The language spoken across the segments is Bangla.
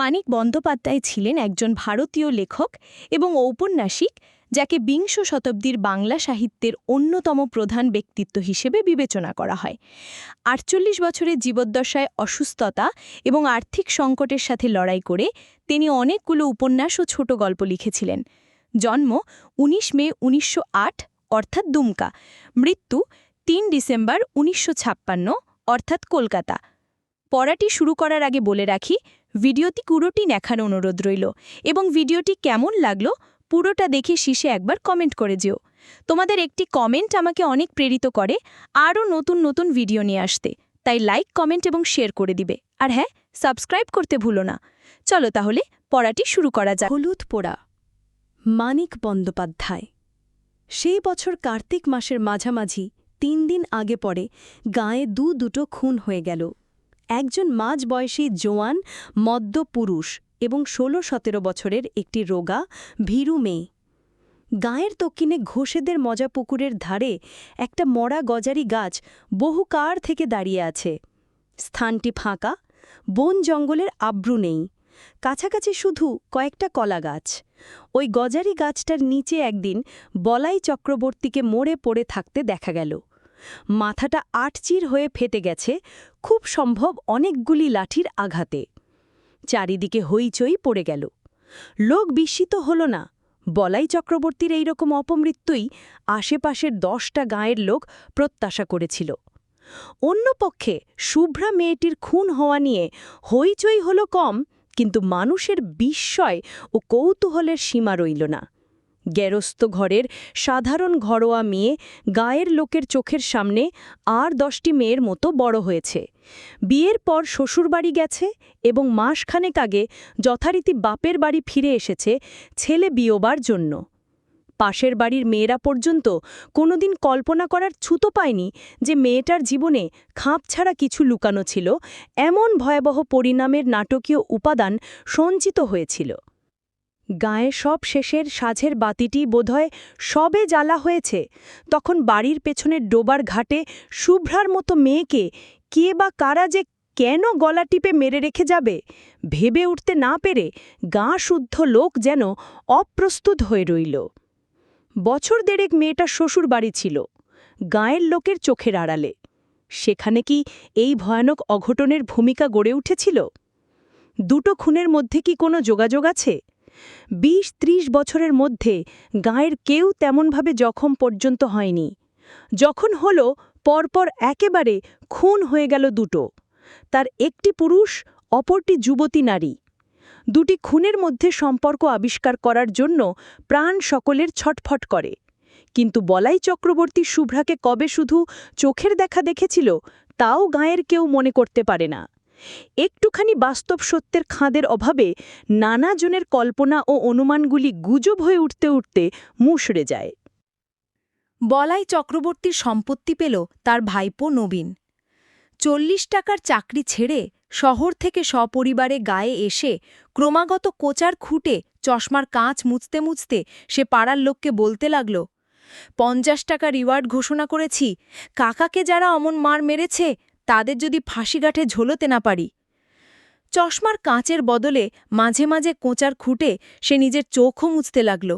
মানিক বন্দ্যোপাধ্যায় ছিলেন একজন ভারতীয় লেখক এবং ঔপন্যাসিক, যাকে বিংশ শতাব্দীর বাংলা সাহিত্যের অন্যতম প্রধান ব্যক্তিত্ব হিসেবে বিবেচনা করা হয়। আটচল্লিশ বছরের জীবদ্দশায় অসুস্থতা এবং আর্থিক সংকটের সাথে লড়াই করে তিনি অনেকগুলো উপন্যাস ও ছোট গল্প লিখেছিলেন। জন্ম ১৯ মে উনিশশো আট, অর্থাৎ দুমকা। মৃত্যু তিন ডিসেম্বর উনিশশো ছাপ্পান্ন, অর্থাৎ কলকাতা। পড়াটি শুরু করার আগে বলে রাখি ভিডিওটি পুরোটি দেখার অনুরোধ রইল এবং ভিডিওটি কেমন লাগল পুরোটা দেখে শীষে একবার কমেন্ট করে যেও। তোমাদের একটি কমেন্ট আমাকে অনেক প্রেরিত করে আরও নতুন নতুন ভিডিও নিয়ে আসতে। তাই লাইক, কমেন্ট এবং শেয়ার করে দিবে। আর হ্যাঁ সাবস্ক্রাইব করতে ভুলো না। চলো তাহলে পড়াটি শুরু করা যাক। হলুদ পোড়া, মানিক বন্দ্যোপাধ্যায়। সেই বছর কার্তিক মাসের মাঝামাঝি তিন দিন আগে পরে গায়ে দু দুটো খুন হয়ে গেল। একজন মাঝ বয়সী জোয়ান, মদ্য পুরুষ এবং ষোলো সতেরো বছরের একটি রোগা, ভীরু মেয়ে। গায়ের দক্ষিণে ঘোষেদের মজা পুকুরের ধারে একটা মরা গজারি গাছ বহু কার থেকে দাঁড়িয়ে আছে। স্থানটি ফাঁকা, বন জঙ্গলের আব্রু নেই। কাছাকাছি শুধু কয়েকটা কলা গাছ। ওই গজারি গাছটার নিচে একদিন বলাই চক্রবর্তীকে মরে পড়ে থাকতে দেখা গেল। মাথাটা আটচির হয়ে ফেটে গেছে, খুব সম্ভব অনেকগুলি লাঠির আঘাতে। চারিদিকে হইচই পড়ে গেল। লোক বিস্মিত হল না। বলাই চক্রবর্তীর এইরকম অপমৃত্যুই আশেপাশের দশটা গাঁয়ের লোক প্রত্যাশা করেছিল। অন্যপক্ষে শুভ্রা মেয়েটির খুন হওয়া নিয়ে হইচই হল কম, কিন্তু মানুষের বিস্ময় ও কৌতূহলের সীমা রইল না। গেরস্ত ঘরের সাধারণ ঘরোয়া মেয়ে গায়ের লোকের চোখের সামনে আর দশটি মেয়ের মতো বড় হয়েছে। বিয়ের পর শ্বশুরবাড়ি গেছে এবং মাসখানেক আগে যথারীতি বাপের বাড়ি ফিরে এসেছে ছেলে বিয়োবার জন্য। পাশের বাড়ির মেয়েরা পর্যন্ত কোনোদিন কল্পনা করার ছুতো পায়নি যে মেয়েটার জীবনে খাঁপ ছাড়া কিছু লুকানো ছিল, এমন ভয়াবহ পরিণামের নাটকীয় উপাদান সঞ্চিত হয়েছিল। গায়ে সব শেষের সাঝের বাতিটি বোধহয় সবে জ্বালা হয়েছে। তখন বাড়ির পেছনের ডোবার ঘাটে শুভ্রার মতো মেয়েকে কে বা কারা যে কেন গলা টিপে মেরে রেখে যাবে, ভেবে উঠতে না পেরে গা শুদ্ধ লোক যেন অপ্রস্তুত হয়ে রইল। বছর দেড়েক মেয়েটা শ্বশুর বাড়ি ছিল, গায়ের লোকের চোখের আড়ালে। সেখানে কি এই ভয়ানক অঘটনের ভূমিকা গড়ে উঠেছিল? দুটো খুনের মধ্যে কি কোনো যোগাযোগ আছে? বিশ ত্রিশ বছরের মধ্যে গায়ের কেউ তেমনভাবে জখম পর্যন্ত হয়নি। যখন হল, পরপর একেবারে খুন হয়ে গেল দুটো। তার একটি পুরুষ, অপরটি যুবতী নারী। দুটি খুনের মধ্যে সম্পর্ক আবিষ্কার করার জন্য প্রাণ সকলের ছটফট করে। কিন্তু বলাই চক্রবর্তী শুভ্রাকে কবে শুধু চোখের দেখা দেখেছিল, তাও গায়ের কেউ মনে করতে পারে না। একটুখানি বাস্তব সত্যের খাঁদের অভাবে নানা জনের কল্পনা ও অনুমানগুলি গুজব হয়ে উঠতে উঠতে মুশড়ে যায়। বলাই চক্রবর্তীর সম্পত্তি পেল তার ভাইপো নবীন। চল্লিশ টাকার চাকরি ছেড়ে শহর থেকে সপরিবারে গায়ে এসে ক্রমাগত কোচার খুঁটে চশমার কাঁচ মুছতে মুছতে সে পাড়ার লোককে বলতে লাগল, পঞ্চাশ টাকা রিওয়ার্ড ঘোষণা করেছি, কাকাকে যারা অমন মার মেরেছে তাদের যদি ফাঁসিগাঠে ঝোলোতে না পারি। চশমার কাঁচের বদলে মাঝে মাঝে কোঁচার খুঁটে সে নিজের চোখও মুছতে লাগল।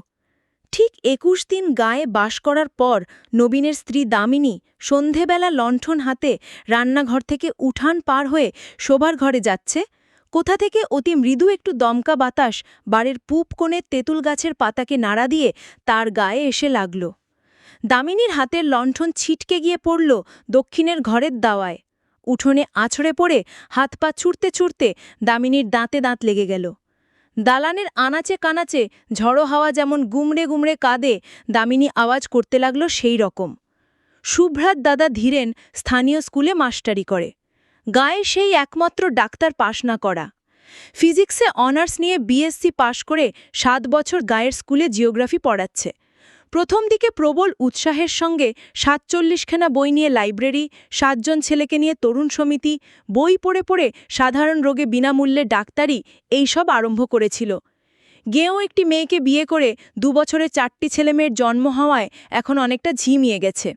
ঠিক একুশ দিন গায়ে বাস করার পর নবীনের স্ত্রী দামিনী সন্ধেবেলা লণ্ঠন হাতে রান্নাঘর থেকে উঠান পার হয়ে শোবার ঘরে যাচ্ছে। কোথা থেকে অতি মৃদু একটু দমকা বাতাস বাড়ির পূব কোণে তেঁতুল গাছের পাতাকে নাড়া দিয়ে তার গায়ে এসে লাগল। দামিনীর হাতের লণ্ঠন ছিটকে গিয়ে পড়ল দক্ষিণের ঘরের দাওয়ায়। উঠোনে আছড়ে পড়ে হাত পা ছুটতে ছুটতে দামিনীর দাঁতে দাঁত লেগে গেল। দালানের আনাচে কানাচে ঝড়ো হাওয়া যেমন গুমড়ে গুমড়ে কাঁদে, দামিনী আওয়াজ করতে লাগল সেই রকম। শুভ্রাত দাদা ধীরেন স্থানীয় স্কুলে মাস্টারি করে। গায়ে সেই একমাত্র ডাক্তার পাশ না করা। ফিজিক্সে অনার্স নিয়ে বিএসসি পাশ করে সাত বছর গায়ের স্কুলে জিওগ্রাফি পড়াচ্ছে। প্রথম দিকে প্রবল উৎসাহের সঙ্গে সাতচল্লিশখানা বই নিয়ে লাইব্রেরি, সাতজন ছেলেকে নিয়ে তরুণ সমিতি, বই পড়ে পড়ে সাধারণ রোগে বিনামূল্যে ডাক্তারি এইসব আরম্ভ করেছিল। গেয়েও একটি মেয়েকে বিয়ে করে দুবছরে চারটি ছেলেমেয়ের জন্ম হওয়ায় এখন অনেকটা ঝিমিয়ে গেছে।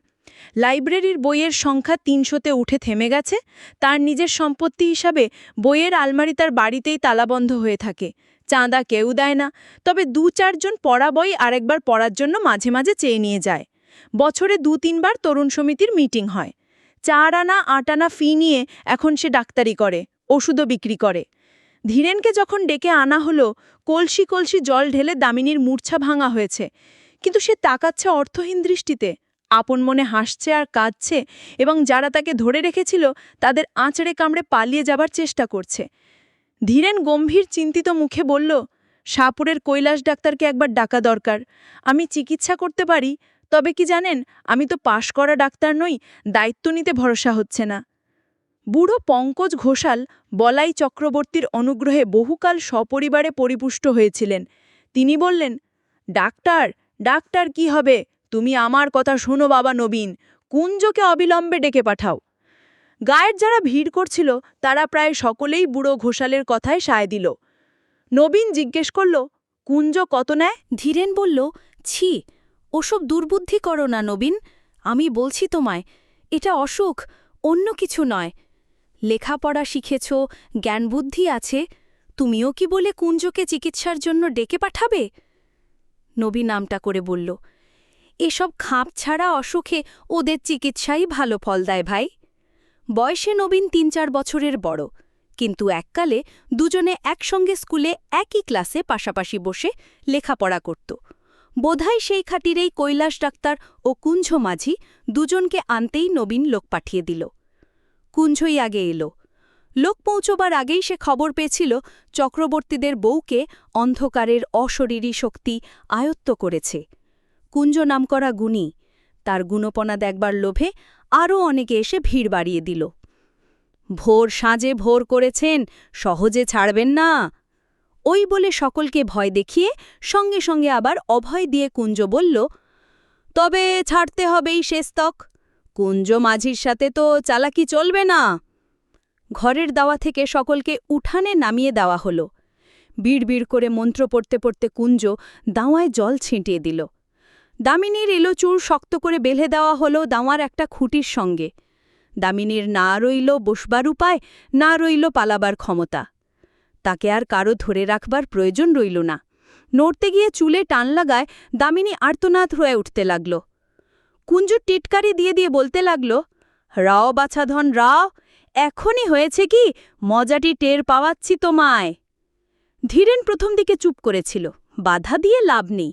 লাইব্রেরির বইয়ের সংখ্যা তিনশোতে উঠে থেমে গেছে, তার নিজের সম্পত্তি হিসাবে বইয়ের আলমারি তার বাড়িতেই তালাবন্ধ হয়ে থাকে। চাঁদা কেউ দেয় না। তবে দু চারজন পড়া বই আরেকবার পড়ার জন্য মাঝে মাঝে চেয়ে নিয়ে যায়। বছরে দু তিনবার তরুণ সমিতির মিটিং হয়। চার আনা, আট আনা ফি নিয়ে এখন সে ডাক্তারি করে, ওষুধও বিক্রি করে। ধীরেনকে যখন ডেকে আনা হলো, কলসি কলসি জল ঢেলে দামিনীর মূর্ছা ভাঙা হয়েছে। কিন্তু সে তাকাচ্ছে অর্থহীন দৃষ্টিতে। আপন মনে হাসছে আর কাঁদছে এবং যারা তাকে ধরে রেখেছিল, তাদের আঁচড়ে কামড়ে পালিয়ে যাবার চেষ্টা করছে। ধীরেন গম্ভীর চিন্তিত মুখে বলল শাহপুরের কৈলাস ডাক্তারকে একবার ডাকা দরকার। আমি চিকিৎসা করতে পারি, তবে কি জানেন, আমি তো পাশ করা ডাক্তার নই, দায়িত্ব নিতে ভরসা হচ্ছে না। বুড়ো পঙ্কজ ঘোষাল বলাই চক্রবর্তীর অনুগ্রহে বহুকাল সপরিবারে পরিপুষ্ট হয়েছিলেন। তিনি বললেন, ডাক্তার ডাক্তার কি হবে? তুমি আমার কথা শোনো বাবা নবীন। কুঞ্জকে অবিলম্বে ডেকে পাঠাও। গায়ের যারা ভিড় করছিল, তারা প্রায় সকলেই বুড়ো ঘোষালের কথায় সায় দিল। নবীন জিজ্ঞেস করল, কুঞ্জ কত নেয়? ধীরেন বলল, ছি, ওসব দুর্বুদ্ধি করো না নবীন, আমি বলছি তোমায়, এটা অসুখ, অন্য কিছু নয়। লেখাপড়া শিখেছ, জ্ঞানবুদ্ধি আছে, তুমিও কি বলে কুঞ্জকে চিকিৎসার জন্য ডেকে পাঠাবে? নবী নামটা করে বলল, এসব খাঁপ ছাড়া অসুখে ওদের চিকিৎসাই ভালো ফল দেয় ভাই। বয়সে নবীন তিন চার বছরের বড়। কিন্তু এককালে দুজনে একসঙ্গে স্কুলে একই ক্লাসে পাশাপাশি বসে লেখাপড়া করত। বোধহয় সেই খাটিরেই কৈলাস ডাক্তার ও কুঞ্জ মাঝি দুজনকে আনতেই নবীন লোক পাঠিয়ে দিল। কুঞ্জই আগে এলো। লোক পৌঁছবার আগেই সে খবর পেয়েছিল চক্রবর্তীদের বউকে অন্ধকারের অশরীরী শক্তি আয়ত্ত করেছে। কুঞ্জ নামকরা গুণী, তার গুণপনা দেখবার লোভে আরও অনেকে এসে ভিড় বাড়িয়ে দিল। ভোর সাঁজে ভোর করেছেন, সহজে ছাড়বেন না। ওই বলে সকলকে ভয় দেখিয়ে সঙ্গে সঙ্গে আবার অভয় দিয়ে কুঞ্জ বলল, তবে ছাড়তে হবেই শেষতক কুঞ্জ মাঝির সাথে তো চালাকি চলবে না। ঘরের দাওয়া থেকে সকলকে উঠানে নামিয়ে দেওয়া হল। বিড়বিড় করে মন্ত্র পড়তে পড়তে কুঞ্জ দাওয়ায় জল ছিটিয়ে দিল। দামিনীর এলো চুর শক্ত করে বেঁধে দেওয়া হলো দাওয়ার একটা খুঁটির সঙ্গে। দামিনীর না রইল বসবার উপায়, না রইল পালাবার ক্ষমতা। তাকে আর কারও ধরে রাখবার প্রয়োজন রইল না। নড়তে গিয়ে চুলে টান লাগায় দামিনী আর্তনাদ হয়ে উঠতে লাগল। কুঞ্জ টিটকারি দিয়ে দিয়ে বলতে লাগল, রাও বাছাধন, রাও, এখনই হয়েছে কি মজাটি টের পাওয়াচ্ছি তোমায়? ধীরেন প্রথম দিকে চুপ করেছিল, বাধা দিয়ে লাভ নেই।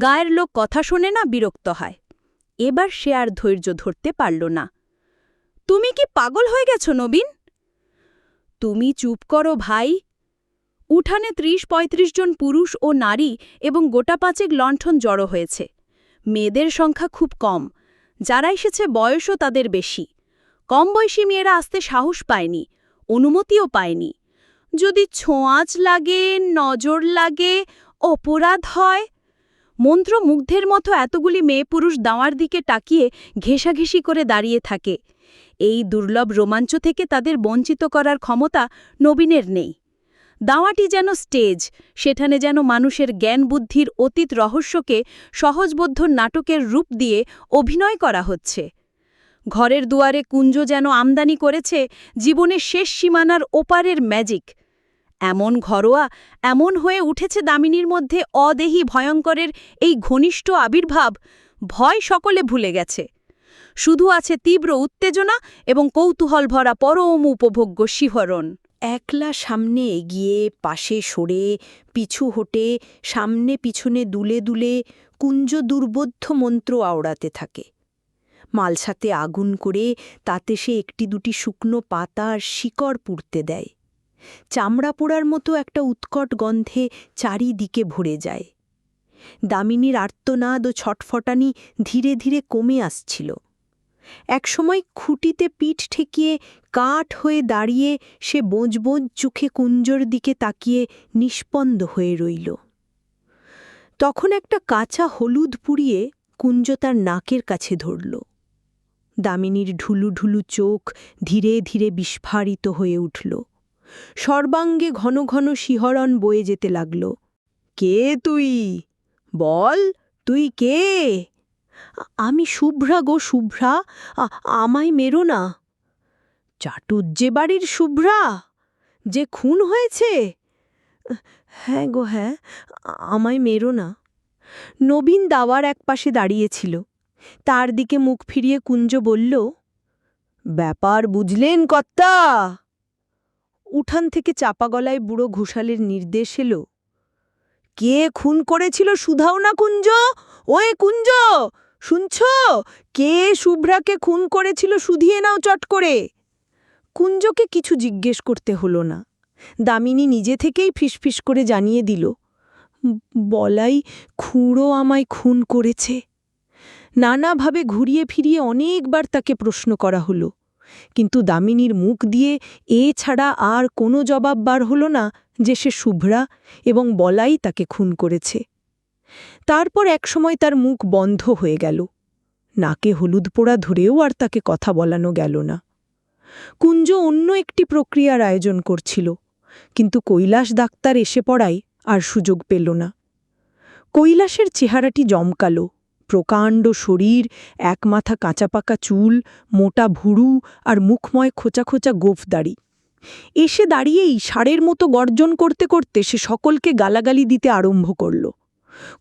গায়ের লোক কথা শোনে না, বিরক্ত হয়। এবার সে আর ধৈর্য ধরতে পারল না। তুমি কি পাগল হয়ে গেছ, নবীন? তুমি চুপ করো, ভাই। উঠানে ত্রিশ পঁয়ত্রিশ জন পুরুষ ও নারী এবং গোটা পাঁচেক লণ্ঠন জড়ো হয়েছে। মেয়েদের সংখ্যা খুব কম। যারা এসেছে বয়সও তাদের বেশি। কম বয়সী মেয়েরা আসতে সাহস পায়নি, অনুমতিও পায়নি। যদি ছোঁয়াচ লাগে, নজর লাগে, অপরাধ হয় মন্ত্রমুগ্ধের মতো এতগুলি মেয়ে পুরুষ দাওয়ার দিকে তাকিয়ে ঘেঁষাঘেঁষি করে দাঁড়িয়ে থাকে। এই দুর্লভ রোমাঞ্চ থেকে তাদের বঞ্চিত করার ক্ষমতা নবীনের নেই। দাওয়াটি যেন স্টেজ, সেখানে যেন মানুষের জ্ঞান বুদ্ধির অতীত রহস্যকে সহজবোধ্য নাটকের রূপ দিয়ে অভিনয় করা হচ্ছে। ঘরের দুয়ারে কুঞ্জ যেন আমদানি করেছে জীবনের শেষ সীমানার ওপারের ম্যাজিক এমন ঘরোয়া, এমন হয়ে উঠেছে দামিনীর মধ্যে অদেহি ভয়ঙ্করের এই ঘনিষ্ঠ আবির্ভাব। ভয় সকলে ভুলে গেছে। শুধু আছে তীব্র উত্তেজনা এবং কৌতূহল ভরা পরম উপভোগ্য শিহরণ। একলা সামনে এগিয়ে, পাশে সরে, পিছু হটে, সামনে পিছনে দুলে দুলে কুঞ্জ দুর্বোধ্য মন্ত্র আওড়াতে থাকে। মালসাতে আগুন করে তাতে সে একটি দুটি শুকনো পাতা আর শিকড় পুড়তে দেয়। চামড়া পোড়ার মতো একটা উৎকট গন্ধে চারিদিকে ভরে যায়। দামিনীর আর্তনাদ ও ছটফটানি ধীরে ধীরে কমে আসছিল। একসময় খুঁটিতে পিঠ ঠেকিয়ে কাঠ হয়ে দাঁড়িয়ে সে বোঁজ বোঁজ চোখে কুঞ্জর দিকে তাকিয়ে নিষ্পন্দ হয়ে রইল। তখন একটা কাঁচা হলুদ পুড়িয়ে কুঞ্জ তার নাকের কাছে ধরল। দামিনীর ঢুলু ঢুলু চোখ ধীরে ধীরে বিস্ফারিত হয়ে উঠল। সর্বাঙ্গে ঘন ঘন শিহরণ বয়ে যেতে লাগল। কে তুই? বল, তুই কে? আমি শুভ্রা গো শুভ্রা আমায় মেরো না। চাটুজ্জে বাড়ির শুভ্রা, যে খুন হয়েছে? হ্যাঁ গো হ্যাঁ আমায় মেরো না। নবীন দাওয়ার এক পাশে দাঁড়িয়েছিল। তার দিকে মুখ ফিরিয়ে কুঞ্জ বলল, ব্যাপার বুঝলেন কর্তা? উঠান থেকে চাপা গলায় বুড়ো ঘোষালের নির্দেশ এলো। কে খুন করেছিল সুধাও না কুঞ্জ? ওয়ে কুঞ্জ, শুনছ? কে শুভ্রাকে খুন করেছিল শুধিয়ে নাও চট করে। কুঞ্জকে কিছু জিজ্ঞেস করতে হলো না। দামিনী নিজে থেকেই ফিসফিস করে জানিয়ে দিল, বলাই খুঁড়ো আমায় খুন করেছে। নানাভাবে ঘুরিয়ে ফিরিয়ে অনেকবার তাকে প্রশ্ন করা হলো। কিন্তু দামিনীর মুখ দিয়ে এ ছাড়া আর কোনো জবাব বার হল না যে সে শুভ্রা এবং বলাই তাকে খুন করেছে। তারপর একসময় তার মুখ বন্ধ হয়ে গেল। নাকে হলুদ পোড়া ধরেও আর তাকে কথা বলানো গেল না। কুঞ্জ অন্য একটি প্রক্রিয়ার আয়োজন করছিল, কিন্তু কৈলাস ডাক্তার এসে পড়ায় আর সুযোগ পেল না। কৈলাসের চেহারাটি জমকালো প্রকাণ্ড শরীর, এক মাথা কাঁচাপাকা চুল, মোটা ভুরু আর মুখময় খোঁচা খোঁচা গোফ দাড়ি। এসে দাঁড়িয়েই ষাঁড়ের মতো গর্জন করতে করতে সে সকলকে গালাগালি দিতে আরম্ভ করল।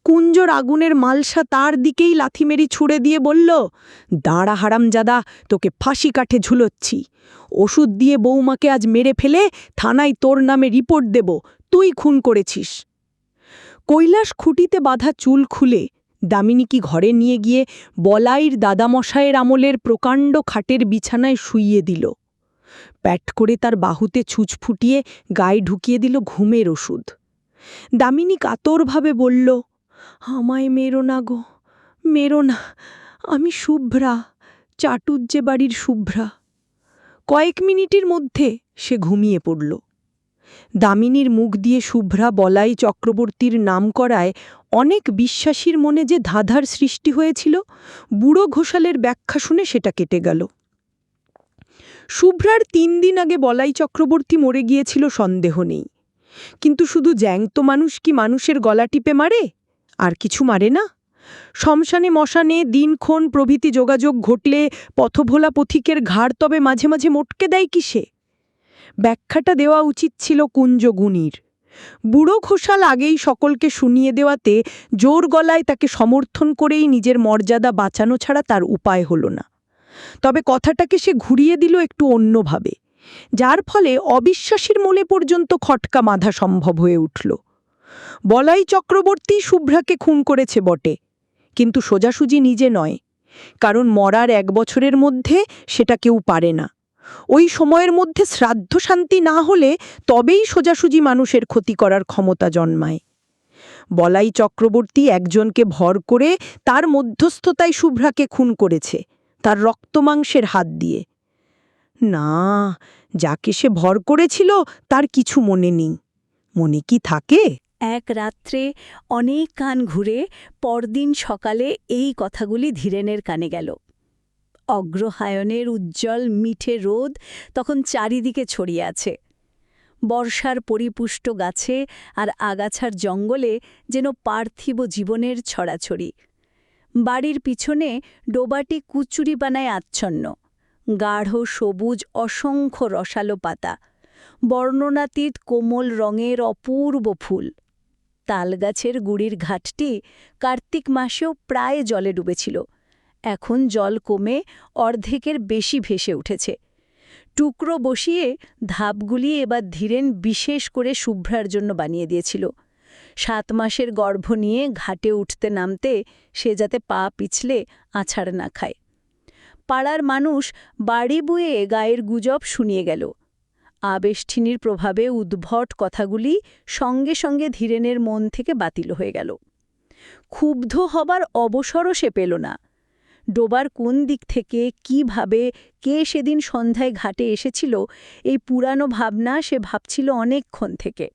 কুঞ্জর আগুনের মালসা তার দিকেই লাথি মেরি ছুড়ে দিয়ে বলল, দাঁড়া হারামজাদা, তোকে ফাঁসি কাঠে ঝুলোচ্ছি। ওষুধ দিয়ে বৌমাকে আজ মেরে ফেলে থানায় তোর নামে রিপোর্ট দেব। তুই খুন করেছিস। কৈলাস খুঁটিতে বাঁধা চুল খুলে দামিনীকে ঘরে নিয়ে গিয়ে বলাইর দাদামশায়ের আমলের প্রকাণ্ড খাটের বিছানায় শুইয়ে দিল। প্যাট করে তার বাহুতে ছুঁচ ফুটিয়ে গায়ে ঢুকিয়ে দিল ঘুমের ওষুধ। দামিনী কাতরভাবে বলল, আমায় মেরো না গো, মেরো না, আমি শুভ্রা চাটুজ্জে বাড়ির শুভ্রা। কয়েক মিনিটের মধ্যে সে ঘুমিয়ে পড়ল। দামিনীর মুখ দিয়ে শুভ্রা বলাই চক্রবর্তীর নাম করায় অনেক বিশ্বাসীর মনে যে ধাঁধার সৃষ্টি হয়েছিল, বুড়ো ঘোষালের ব্যাখ্যা শুনে সেটা কেটে গেল। শুভ্রার তিন দিন আগে বলাই চক্রবর্তী মরে গিয়েছিল, সন্দেহ নেই। কিন্তু শুধু জ্যাংতো মানুষ কি মানুষের গলা টিপে মারে? আর কিছু মারে না? শ্মশানে মশানে দিনক্ষণ প্রভৃতি যোগাযোগ ঘটলে পথভোলা পথিকের ঘাড় তবে মাঝে মাঝে মোটকে দেয় কিসে? ব্যাখ্যাটা দেওয়া উচিত ছিল কুঞ্জগুণীর। বুড়ো ঘোষাল আগেই সকলকে শুনিয়ে দেওয়াতে জোর গলায় তাকে সমর্থন করেই নিজের মর্যাদা বাঁচানো ছাড়া তার উপায় হল না। তবে কথাটাকে সে ঘুরিয়ে দিল একটু অন্যভাবে, যার ফলে অবিশ্বাসীর মনে পর্যন্ত খটকা বাঁধা সম্ভব হয়ে উঠল। বলাই চক্রবর্তী শুভ্রাকে খুন করেছে বটে, কিন্তু সোজাসুজি নিজে নয়, কারণ মরার এক বছরের মধ্যে সেটা কেউ পারে না। ওই সময়ের মধ্যে শ্রাদ্ধ শান্তি না হলে তবেই সোজাসুজি মানুষের ক্ষতি করার ক্ষমতা জন্মায়। বলাই চক্রবর্তী একজনকে ভর করে তার মধ্যস্থতায় শুভ্রাকে খুন করেছে, তার রক্তমাংসের হাত দিয়ে। না, যাকে সে ভর করেছিল তার কিছু মনে নেই। মনে কি থাকে? এক রাত্রে অনেক কান ঘুরে পরদিন সকালে এই কথাগুলি ধীরেনের কানে গেল। অগ্রহায়ণের উজ্জ্বল মিঠে রোদ তখন চারিদিকে ছড়িয়ে আছে। বর্ষার পরিপুষ্ট গাছে আর আগাছার জঙ্গলে যেন পার্থিব জীবনের ছড়াছড়ি। বাড়ির পিছনে ডোবাটি কুচুরি বানায় আচ্ছন্ন। গাঢ়, সবুজ, অসংখ্য রসালো পাতা। বর্ণনাতীত কোমল রঙের অপূর্ব ফুল। তালগাছের গুড়ির ঘাটটি কার্তিক মাসেও প্রায় জলে ডুবেছিল। এখন জল কমে অর্ধেকের বেশি ভেসে উঠেছে। টুকরো বসিয়ে ধাপগুলি এবার ধীরেন বিশেষ করে শুভ্রার জন্য বানিয়ে দিয়েছিল। সাত মাসের গর্ভ নিয়ে ঘাটে উঠতে নামতে সে যাতে পা পিছলে আছাড় না খায়। পাড়ার মানুষ বাড়ি বুয়ে গায়ের গুজব শুনিয়ে গেল। আবেষ্ঠিনীর প্রভাবে উদ্ভট কথাগুলি সঙ্গে সঙ্গে ধীরেনের মন থেকে বাতিল হয়ে গেল। ক্ষুব্ধ হবার অবসরও সে পেল না। ডোবার কোন দিক থেকে কীভাবে কে সেদিন সন্ধ্যায় ঘাটে এসেছিল, এই পুরানো ভাবনা সে ভাবছিল অনেকক্ষণ থেকে।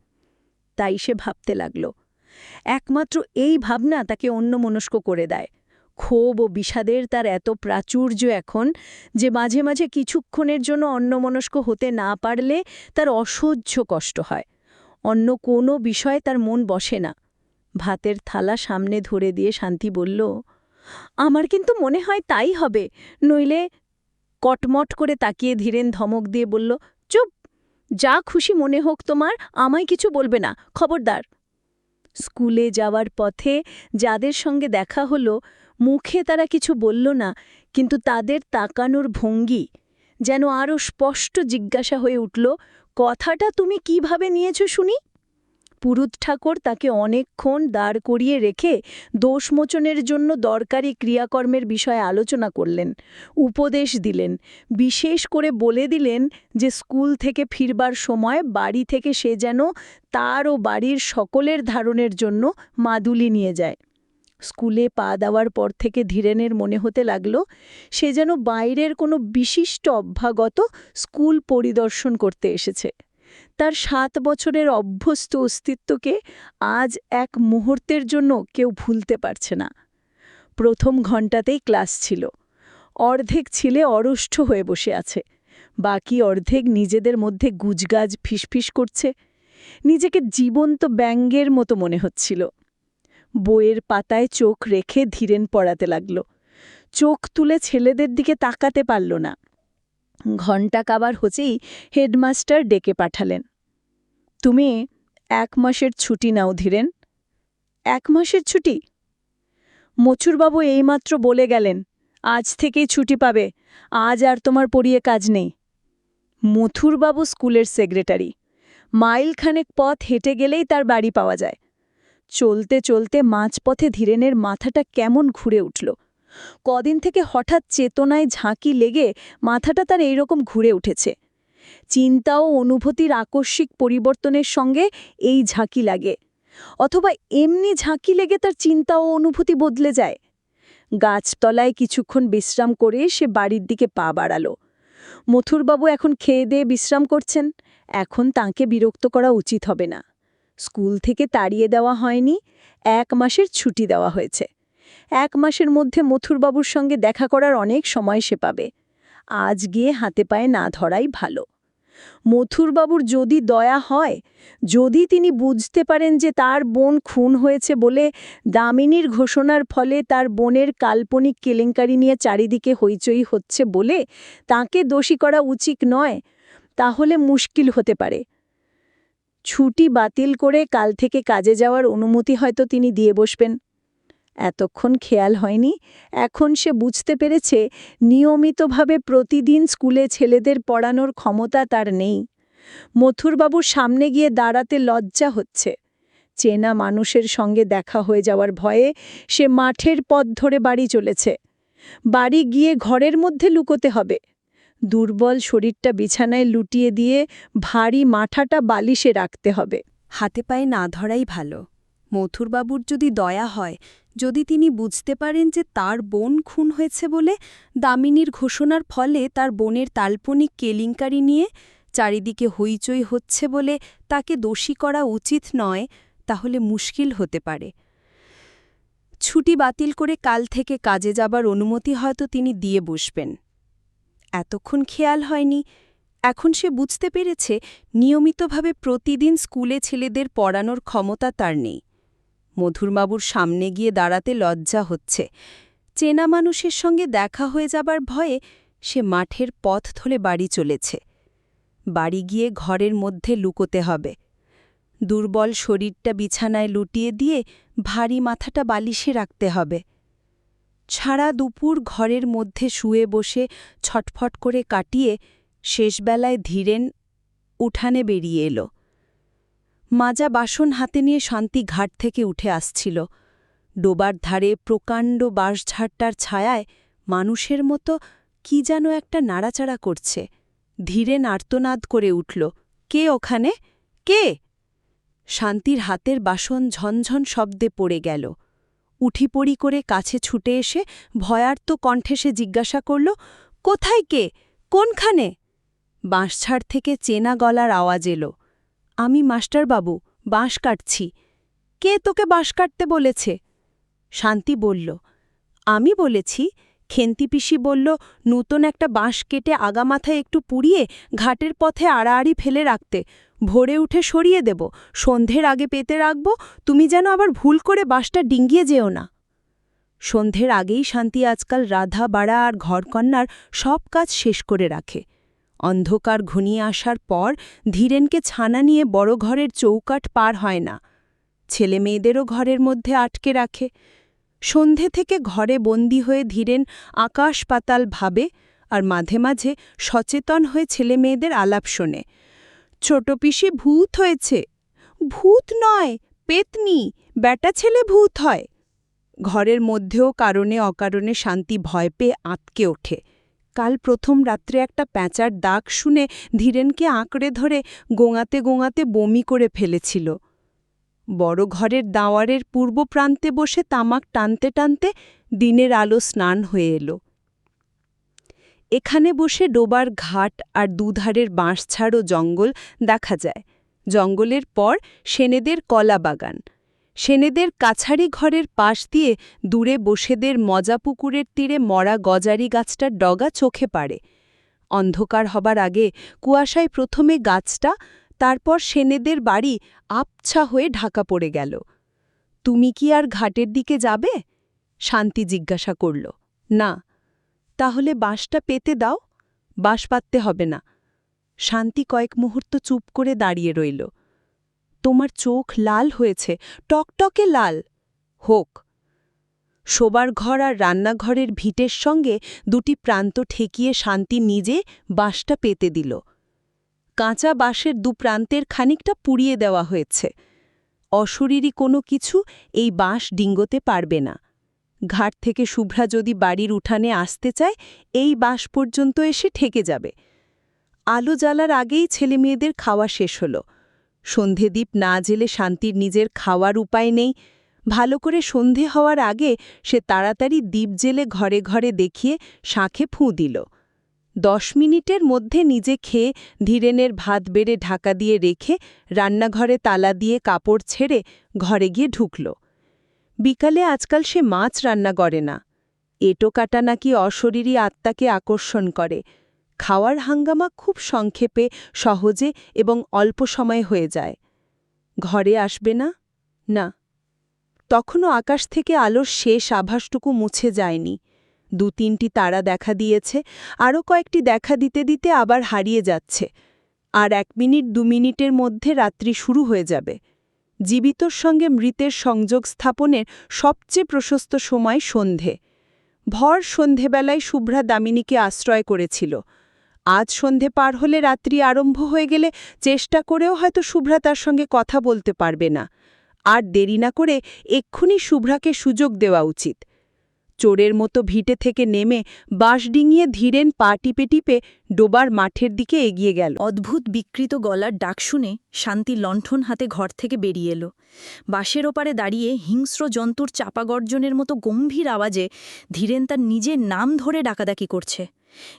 তাই সে ভাবতে লাগল। একমাত্র এই ভাবনা তাকে অন্যমনস্ক করে দেয়। ক্ষোভ ও বিষাদের তার এত প্রাচুর্য এখন যে মাঝে মাঝে কিছুক্ষণের জন্য অন্যমনস্ক হতে না পারলে তার অসহ্য কষ্ট হয়। অন্য কোনো বিষয়ে তার মন বসে না। ভাতের থালা সামনে ধরে দিয়ে শান্তি বলল আমার কিন্তু মনে হয় তাই হবে। নইলে কটমট করে তাকিয়ে ধীরেন ধমক দিয়ে বলল, চুপ! যা খুশি মনে হোক তোমার, আমায় কিছু বলবে না, খবরদার। স্কুলে যাওয়ার পথে যাদের সঙ্গে দেখা হলো, মুখে তারা কিছু বলল না, কিন্তু তাদের তাকানোর ভঙ্গি যেন আরও স্পষ্ট জিজ্ঞাসা হয়ে উঠল, কথাটা তুমি কীভাবে নিয়েছ শুনি? পুরুত ঠাকুর তাকে অনেকক্ষণ দাঁড় করিয়ে রেখে দোষমোচনের জন্য দরকারি ক্রিয়াকর্মের বিষয়ে আলোচনা করলেন, উপদেশ দিলেন, বিশেষ করে বলে দিলেন যে স্কুল থেকে ফিরবার সময় বাড়ি থেকে সে যেন তার ও বাড়ির সকলের ধারণের জন্য মাদুলি নিয়ে যায়। স্কুলে পা দেওয়ার পর থেকে ধীরেনের মনে হতে লাগল, সে যেন বাইরের কোনো বিশিষ্ট অভ্যাগত স্কুল পরিদর্শন করতে এসেছে। তার সাত বছরের অভ্যস্ত অস্তিত্বকে আজ এক মুহূর্তের জন্য কেউ ভুলতে পারছে না। প্রথম ঘণ্টাতেই ক্লাস ছিল। অর্ধেক ছিলে অরুষ্ঠ হয়ে বসে আছে। বাকি অর্ধেক নিজেদের মধ্যে গুজগাজ ফিসফিস করছে। নিজেকে জীবন্ত ব্যঙ্গের মতো মনে হচ্ছিল। বইয়ের পাতায় চোখ রেখে ধীরেন পড়াতে লাগল। চোখ তুলে ছেলেদের দিকে তাকাতে পারল না। ঘণ্টা কাবার হতেই হেডমাস্টার ডেকে পাঠালেন। তুমি এক মাসের ছুটি নাও ধীরেন। এক মাসের ছুটি? মচুরবাবু এইমাত্র বলে গেলেন, আজ থেকেই ছুটি পাবে, আজ আর তোমার পড়িয়ে কাজ নেই। মথুরবাবু স্কুলের সেক্রেটারি, মাইলখানেক পথ হেঁটে গেলেই তার বাড়ি পাওয়া যায়। চলতে চলতে মাঝপথে ধীরেনের মাথাটা কেমন ঘুরে উঠল। কদিন থেকে হঠাৎ চেতনায় ঝাঁকি লেগে মাথাটা তার এইরকম ঘুরে উঠেছে। চিন্তা ও অনুভূতির আকস্মিক পরিবর্তনের সঙ্গে এই ঝাঁকি লাগে। অথবা এমনি ঝাঁকি লেগে তার চিন্তা ও অনুভূতি বদলে যায়। গাছতলায় কিছুক্ষণ বিশ্রাম করে সে বাড়ির দিকে পা বাড়াল। মথুরবাবু এখন খেয়ে দিয়ে বিশ্রাম করছেন। এখন তাঁকে বিরক্ত করা উচিত হবে না। স্কুল থেকে তাড়িয়ে দেওয়া হয়নি। এক মাসের ছুটি দেওয়া হয়েছে। এক মাসের মধ্যে মথুরবাবুর সঙ্গে দেখা করার অনেক সময় সে পাবে। আজ গিয়ে হাতে পায়ে না ধরাই ভালো। মথুরবাবুর যদি দয়া হয়, যদি তিনি বুঝতে পারেন যে তার বোন খুন হয়েছে বলে দামিনীর ঘোষণার ফলে তার বোনের কাল্পনিক কেলেঙ্কারি নিয়ে চারিদিকে হইচই হচ্ছে বলে তাকে দোষী করা উচিত নয়, তাহলে মুশকিল হতে পারে। ছুটি বাতিল করে কাল থেকে কাজে যাওয়ার অনুমতি হয়তো তিনি দিয়ে বসবেন। এতক্ষণ খেয়াল হয়নি। এখন সে বুঝতে পেরেছে, নিয়মিতভাবে প্রতিদিন স্কুলে ছেলেদের পড়ানোর ক্ষমতা তার নেই। মথুরবাবুর সামনে গিয়ে দাঁড়াতে লজ্জা হচ্ছে। চেনা মানুষের সঙ্গে দেখা হয়ে যাওয়ার ভয়ে সে মাঠের পথ ধরে বাড়ি চলেছে। বাড়ি গিয়ে ঘরের মধ্যে লুকোতে হবে। দুর্বল শরীরটা বিছানায় লুটিয়ে দিয়ে ভারী মাথাটা বালিশে রাখতে হবে। হাতে পায়ে না ধরাই ভালো। মথুরবাবুর যদি দয়া হয় যদি তিনি বুঝতে পারেন যে তার বোন খুন হয়েছে বলে দামিনীর ঘোষণার ফলে তার বোনের তাল্পনিক কেলিঙ্কারি নিয়ে চারিদিকে হইচই হচ্ছে বলে তাকে দোষী করা উচিত নয়, তাহলে মুশকিল হতে পারে। ছুটি বাতিল করে কাল থেকে কাজে যাবার অনুমতি হয়তো তিনি দিয়ে বসবেন। এতক্ষণ খেয়াল হয়নি। এখন সে বুঝতে পেরেছে, নিয়মিতভাবে প্রতিদিন স্কুলে ছেলেদের পড়ানোর ক্ষমতা তার নেই। মধুরবাবুর সামনে গিয়ে দাঁড়াতে লজ্জা হচ্ছে। চেনা মানুষের সঙ্গে দেখা হয়ে যাবার ভয়ে সে মাঠের পথ ধরে বাড়ি চলেছে। বাড়ি গিয়ে ঘরের মধ্যে লুকোতে হবে। দুর্বল শরীরটা বিছানায় লুটিয়ে দিয়ে ভারী মাথাটা বালিশে রাখতে হবে। ছাড়া দুপুর ঘরের মধ্যে শুয়ে বসে ছটফট করে কাটিয়ে শেষবেলায় ধীরেন উঠানে বেরিয়ে এলো। মাজা বাসন হাতে নিয়ে শান্তি ঘাট থেকে উঠে আসছিল। ডোবার ধারে প্রকাণ্ড বাঁশঝাড়টার ছায়ায় মানুষের মতো কি যেন একটা নাড়াচাড়া করছে। ধীরে নার্তনাদ করে উঠল, কে ওখানে? কে? শান্তির হাতের বাসন ঝনঝন শব্দে পড়ে গেল। উঠিপড়ি করে কাছে ছুটে এসে ভয়ার্ত কণ্ঠে সে জিজ্ঞাসা করল, কোথায় কে? কোনখানে? বাঁশঝাড় থেকে চেনা গলার আওয়াজ এলো। আমি মাস্টারবাবু, বাঁশ কাটছি। কে তোকে বাঁশ কাটতে বলেছে? শান্তি বলল, আমি বলেছি খেন্তিপিসি বলল, নূতন একটা বাঁশ কেটে আগামাথায় একটু পুড়িয়ে ঘাটের পথে আড়াআড়ি ফেলে রাখতে। ভোরে উঠে সরিয়ে দেব, সন্ধ্যের আগে পেতে রাখব, তুমি যেন আবার ভুল করে বাঁশটা ডিঙ্গিয়ে যেও না। সন্ধ্যের আগেই শান্তি আজকাল রাধা, বাড়া আর ঘরকন্যার সব কাজ শেষ করে রাখে। অন্ধকার ঘনিয়ে আসার পর ধীরেনকে ছানা নিয়ে বড় ঘরের চৌকাট পার হয় না। ছেলে মেয়েদেরও ঘরের মধ্যে আটকে রাখে। সন্ধে থেকে ঘরে বন্দী হয়ে ধীরেন আকাশ পাতাল ভাবে আর মাঝে মাঝে সচেতন হয়ে ছেলে মেয়েদের আলাপ শোনে। ছোট পিসি ভূত হয়েছে। ভূত নয়, পেতনি। ব্যাটা ছেলে ভূত হয়। ঘরের মধ্যেও কারণে অকারণে শান্তি ভয় পেয়ে আঁতকে ওঠে। কাল প্রথম রাত্রে একটা প্যাঁচার দাগ শুনে ধীরেনকে আঁকড়ে ধরে গোঙাতে গোঙাতে বমি করে ফেলেছিল। বড় ঘরের দাওয়ারের পূর্ব প্রান্তে বসে তামাক টানতে টানতে দিনের আলো স্নান হয়ে এলো। এখানে বসে ডোবার ঘাট আর দুধারের বাঁশছাড়ো জঙ্গল দেখা যায়। জঙ্গলের পর সেনেদের কলা বাগান সেনেদের কাছারি ঘরের পাশ দিয়ে দূরে বসেদের মজা পুকুরের তীরে মরা গজারি গাছটার ডগা চোখে পাড়ে। অন্ধকার হবার আগে কুয়াশায় প্রথমে গাছটা, তারপর সেনেদের বাড়ি আবছা হয়ে ঢাকা পড়ে গেল। তুমি কি আর ঘাটের দিকে যাবে? শান্তি জিজ্ঞাসা করল। না। তাহলে বাঁশটা পেতে দাও, বাঁশ পাততে হবে না। শান্তি কয়েক মুহূর্ত চুপ করে দাঁড়িয়ে রইল। তোমার চোখ লাল হয়েছে, টকটকে লাল। হোক। শোবার ঘর আর রান্নাঘরের ভিটের সঙ্গে দুটি প্রান্ত ঠেকিয়ে শান্তি নিজে বাঁশটা পেতে দিল। কাঁচা বাঁশের দু প্রান্তের খানিকটা পুড়িয়ে দেওয়া হয়েছে। অশরীরী কোনো কিছু এই বাঁশ ডিঙ্গোতে পারবে না। ঘাট থেকে শুভ্রা যদি বাড়ির উঠানে আসতে চায়, এই বাঁশ পর্যন্ত এসে ঠেকে যাবে। আলো জ্বালার আগেই ছেলেমেয়েদের খাওয়া শেষ হলো। সন্ধেদ্বীপ না জেলে শান্তির নিজের খাওয়ার উপায় নেই। ভালো করে সন্ধে হওয়ার আগে সে তাড়াতাড়ি দ্বীপ জেলে ঘরে ঘরে দেখিয়ে শাঁখে ফুঁ দিল। দশ মিনিটের মধ্যে নিজে খেয়ে ধীরেনের ভাত বেড়ে ঢাকা দিয়ে রেখে রান্নাঘরে তালা দিয়ে কাপড় ছেড়ে ঘরে গিয়ে ঢুকল। বিকালে আজকাল সে মাছ রান্না করে না। এটো কাটা নাকি অশরীরী আত্মাকে আকর্ষণ করে। খাওয়ার হাঙ্গামা খুব সংক্ষেপে, সহজে এবং অল্প সময়ে হয়ে যায়। ঘরে আসবে না? না। তখনও আকাশ থেকে আলোর শেষ আভাসটুকু মুছে যায়নি। দু তিনটি তারা দেখা দিয়েছে, আরও কয়েকটি দেখা দিতে দিতে আবার হারিয়ে যাচ্ছে। আর এক মিনিট, দু মিনিটের মধ্যে রাত্রি শুরু হয়ে যাবে। জীবিতর সঙ্গে মৃতের সংযোগ স্থাপনের সবচেয়ে প্রশস্ত সময় সন্ধে। ভর সন্ধেবেলায় শুভ্রা দামিনীকে আশ্রয় করেছিল। আজ সন্ধে পার হলে রাত্রি আরম্ভ হয়ে গেলে চেষ্টা করেও হয়তো শুভ্রা তার সঙ্গে কথা বলতে পারবে না। আর দেরি না করে এক্ষুনি শুভ্রাকে সুযোগ দেওয়া উচিত। চোরের মতো ভিটে থেকে নেমে বাঁশ ডিঙিয়ে ধীরেন পা টিপে টিপে ডোবার মাঠের দিকে এগিয়ে গেল। অদ্ভুত বিকৃত গলার ডাক শুনে শান্তি লণ্ঠন হাতে ঘর থেকে বেরিয়ে এলো। বাঁশের ওপারে দাঁড়িয়ে হিংস্র জন্তুর চাপা গর্জনের মতো গম্ভীর আওয়াজে ধীরেন তার নিজের নাম ধরে ডাকাডাকি করছে।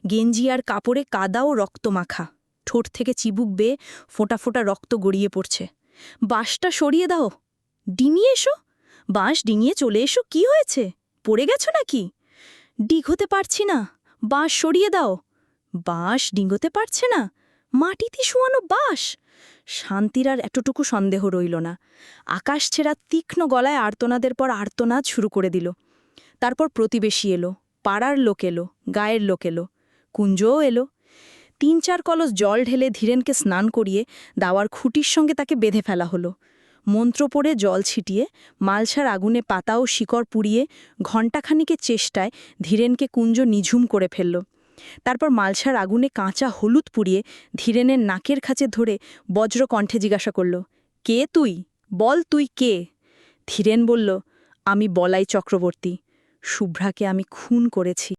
গেঞ্জি আর কাপড়ে কাদা ও রক্ত মাখা। ঠোঁট থেকে চিবুক বেয়ে ফোঁটা ফোঁটা রক্ত গড়িয়ে পড়ছে। বাঁশটা সরিয়ে দাও। ডিঙিয়ে এসো। বাঁশ ডিঙিয়ে চলে এসো। কি হয়েছে? পড়ে গেছো নাকি? ডিঘোতে পারছি না। বাঁশ সরিয়ে দাও। বাঁশ ডিঙ্গোতে পারছে না। মাটিতে শোয়ানো বাঁশ। শান্তির আর এতটুকু সন্দেহ রইল না। আকাশ ছেঁড়া তীক্ষ্ণ গলায় আর্তনাদের পর আর্তনাদ শুরু করে দিল। তারপর প্রতিবেশী এলো। পাড়ার লোক এলো, গায়ের লোক এলো, কুঞ্জও এলো। তিন চার কলস জল ঢেলে ধীরেনকে স্নান করিয়ে দাওয়ার খুঁটির সঙ্গে তাকে বেঁধে ফেলা হলো। মন্ত্র পড়ে জল ছিটিয়ে, মালসার আগুনে পাতা ও শিকড় পুড়িয়ে ঘণ্টাখানিকে চেষ্টায় ধীরেনকে কুঞ্জ নিঝুম করে ফেলল। তারপর মালসার আগুনে কাঁচা হলুদ পুড়িয়ে ধীরেনের নাকের খাঁচে ধরে বজ্র কণ্ঠে জিজ্ঞাসা করল, কে তুই? বল তুই কে? ধীরেন বলল, আমি বলাই চক্রবর্তী। শুভ্রাকে আমি খুন করেছি।